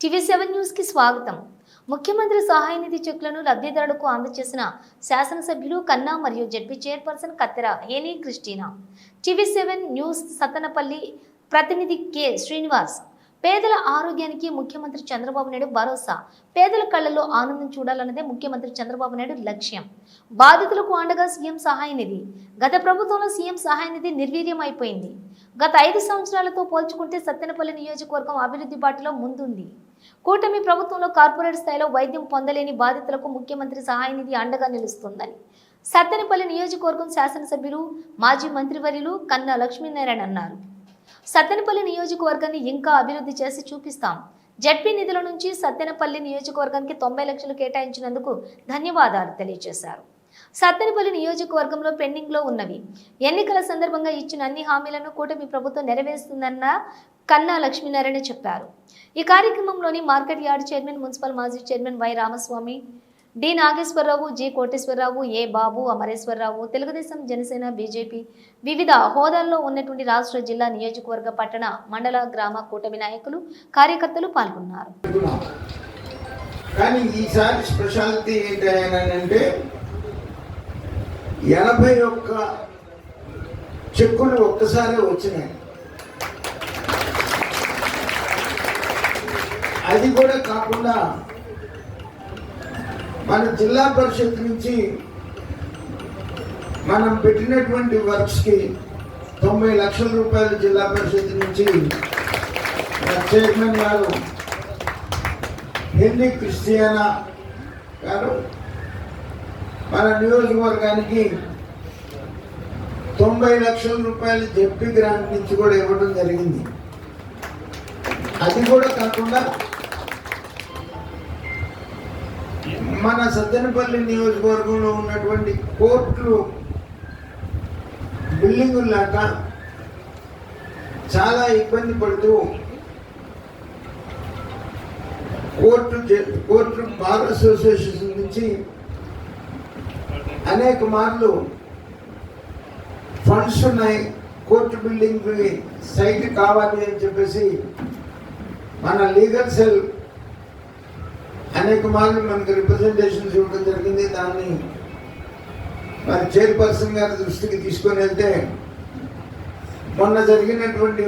TV seven న్యూస్కి స్వాగతం. ముఖ్యమంత్రి సహాయ నిధి చెక్లను లబ్ధిదారులకు అందజేసిన శాసనసభ్యులు కన్నా మరియు ZP chairperson Kattera Henry Christina. TV seven news Sattenapalli ప్రతినిధి కె శ్రీనివాస్ పేదల ఆరోగ్యానికి ముఖ్యమంత్రి చంద్రబాబు నాయుడు భరోసా. పేదల కళ్ళల్లో ఆనందం చూడాలన్నదే ముఖ్యమంత్రి చంద్రబాబు నాయుడు లక్ష్యం. బాధితులకు అండగా సీఎం సహాయ నిధి. గత ప్రభుత్వంలో సీఎం సహాయ నిధి నిర్వీర్యం అయిపోయింది. గత ఐదు సంవత్సరాలతో పోల్చుకుంటే సత్తెనపల్లి నియోజకవర్గం అభివృద్ధి బాటలో ముందుంది. కూటమి ప్రభుత్వంలో కార్పొరేట్ స్థాయిలో వైద్యం పొందలేని బాధితులకు ముఖ్యమంత్రి సహాయ నిధి అండగా నిలుస్తుందని. సత్తెనపల్లి నియోజకవర్గం శాసనసభ్యులు మాజీ మంత్రివర్యులు కన్నా లక్ష్మీనారాయణ అన్నారు. సత్తెనపల్లి నియోజకవర్గాన్ని ఇంకా అభివృద్ధి చేసి చూపిస్తాం. జడ్పీ నిధుల నుంచి సత్తెనపల్లి నియోజకవర్గానికి తొంభై లక్షలు కేటాయించినందుకు ధన్యవాదాలు తెలియజేశారు. సత్తెనపల్లి నియోజకవర్గంలో పెండింగ్లో ఉన్నవి. ఎన్నికల సందర్భంగా ఇచ్చిన అన్ని హామీలను కూటమి ప్రభుత్వం నెరవేరుస్తుందన్న కన్నా లక్ష్మీనారాయణ చెప్పారు. ఈ కార్యక్రమంలోని మార్కెట్ యార్డ్ చైర్మన్ మున్సిపల్ మాజీ chairman Y Ramaswamy D Nageswararao G Koteswararao A Babu Amareswararao Telugudesam Janasena BJP వివిధ హోదాల్లో ఉన్నటువంటి రాష్ట్ర జిల్లా నియోజకవర్గ పట్టణ మండల గ్రామ కూటమి నాయకులు కార్యకర్తలు పాల్గొన్నారు. కానీ ఈసారి స్పెషాలిటీ ఎనభై ఒక్క చెక్కులు ఒక్కసారి వచ్చినాయి. అది కూడా కాకుండా మన జిల్లా పరిషత్ నుంచి మనం పెట్టినటువంటి వర్క్స్కి తొంభై లక్షల రూపాయలు జిల్లా పరిషత్ నుంచి మన చైర్మన్ గారు హెన్రీ క్రిస్టియానా గారు మన నియోజకవర్గానికి తొంభై లక్షల రూపాయలు జెప్పి గ్రాంట్ నుంచి కూడా ఇవ్వడం జరిగింది. అది కూడా కాకుండా మన సత్తెనపల్లి నియోజకవర్గంలో ఉన్నటువంటి కోర్టులు బిల్డింగులు చాలా ఇబ్బంది పడుతూ కోర్టు కోర్టు బార్ అసోసియేషన్ నుంచి అనేక మార్లు ఫండ్స్ ఉన్నాయి. కోర్టు బిల్డింగ్ సైట్ కావాలి అని చెప్పేసి మన లీగల్ సెల్ అనేక మార్లు మనకి రిప్రజెంటేషన్స్ ఇవ్వడం జరిగింది. దాన్ని మరి చైర్పర్సన్ గారి దృష్టికి తీసుకొని వెళ్తే మొన్న జరిగినటువంటి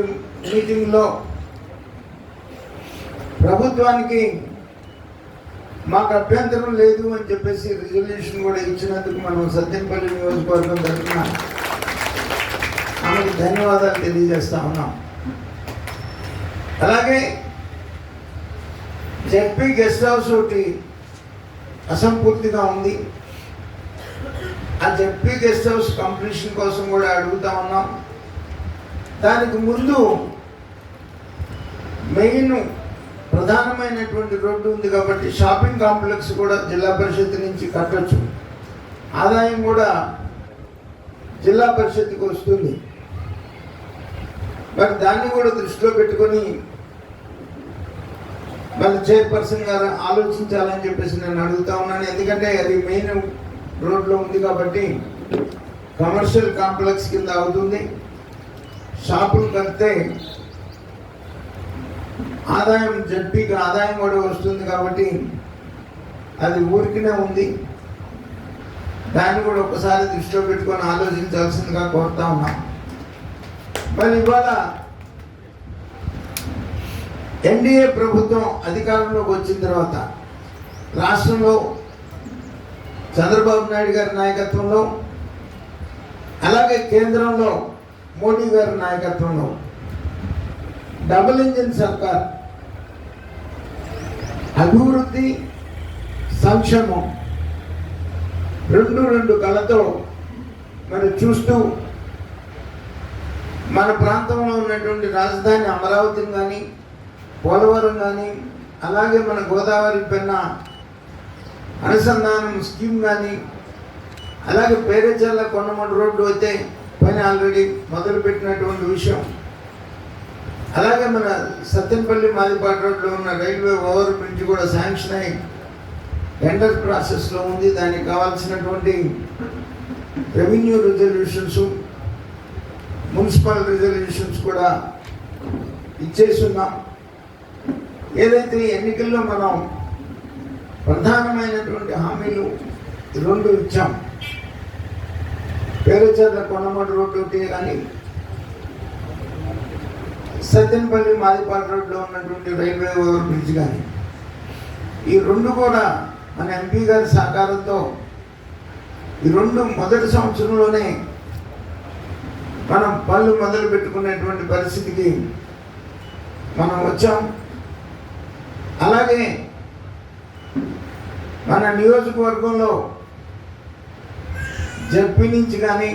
మీటింగ్లో ప్రభుత్వానికి మాకు అభ్యంతరం లేదు అని చెప్పేసి రిజల్యూషన్ కూడా ఇచ్చినందుకు మనం సత్యంపల్లి నియోజకవర్గం తరఫున ఆమెకు ధన్యవాదాలు తెలియజేస్తా ఉన్నాం. అలాగే జెడ్పీ గెస్ట్ హౌస్ ఒకటి అసంపూర్తిగా ఉంది. ఆ జెడ్పీ గెస్ట్ హౌస్ కంప్లీషన్ కోసం కూడా అడుగుతా ఉన్నాం. దానికి ముందు మెయిన్ ప్రధానమైనటువంటి రోడ్డు ఉంది కాబట్టి షాపింగ్ కాంప్లెక్స్ కూడా జిల్లా పరిషత్ నుంచి కట్టొచ్చు. ఆదాయం కూడా జిల్లా పరిషత్కి వస్తుంది. మరి దాన్ని కూడా దృష్టిలో పెట్టుకొని మళ్ళీ చైర్పర్సన్ గారు ఆలోచించాలని చెప్పేసి నేను అడుగుతా ఉన్నాను. ఎందుకంటే అది మెయిన్ రోడ్లో ఉంది కాబట్టి కమర్షియల్ కాంప్లెక్స్ కింద అవుతుంది. షాపులు కడితే ఆదాయం జడ్పీకి ఆదాయం కూడా వస్తుంది కాబట్టి అది ఊరికినే ఉంది. దాన్ని కూడా ఒకసారి దృష్టిలో పెట్టుకొని ఆలోచించాల్సిందిగా కోరుతా ఉన్నాం. మరి ఇవాళ ఎన్డీఏ ప్రభుత్వం అధికారంలోకి వచ్చిన తర్వాత రాష్ట్రంలో చంద్రబాబు నాయుడు గారి నాయకత్వంలో అలాగే కేంద్రంలో మోడీ గారి నాయకత్వంలో డబుల్ ఇంజిన్ సర్కార్ అభివృద్ధి సంక్షేమం రెండు రెండు కళతో మరి చూస్తూ మన ప్రాంతంలో ఉన్నటువంటి రాజధాని అమరావతిని కానీ పోలవరం కానీ అలాగే మన గోదావరి పెన్న అనుసంధానం స్కీమ్ కానీ అలాగే పేరేచర్ల కొండమూడు రోడ్డు అయితే పని ఆల్రెడీ మొదలుపెట్టినటువంటి విషయం. అలాగే మన సత్యంపల్లి మాదిపాటి రోడ్లో ఉన్న రైల్వే ఓవర్ బ్రిడ్జ్ కూడా శాంక్షన్ అయి టెండర్ ప్రాసెస్లో ఉంది. దానికి కావాల్సినటువంటి రెవెన్యూ రిజల్యూషన్స్ మున్సిపల్ రిజల్యూషన్స్ కూడా ఇచ్చేస్తున్నాం ఏదైతే ఎన్నికల్లో మనం ప్రధానమైనటువంటి హామీలు రెండు ఇచ్చాం. పేరుచేత కొనమడు రోడ్డు ఒకటి కానీ సత్యనపల్లి మాదిపాల రోడ్లో ఉన్నటువంటి రైల్వే ఓవర్ బ్రిడ్జ్ కానీ ఈ రెండు కూడా మన ఎంపీ గారి సహకారంతో ఈ రెండు మొదటి సంవత్సరంలోనే మనం పనులు మొదలు పెట్టుకునేటువంటి పరిస్థితికి మనం వచ్చాం. అలాగే మన నియోజకవర్గంలో జడ్పీ నుంచి కానీ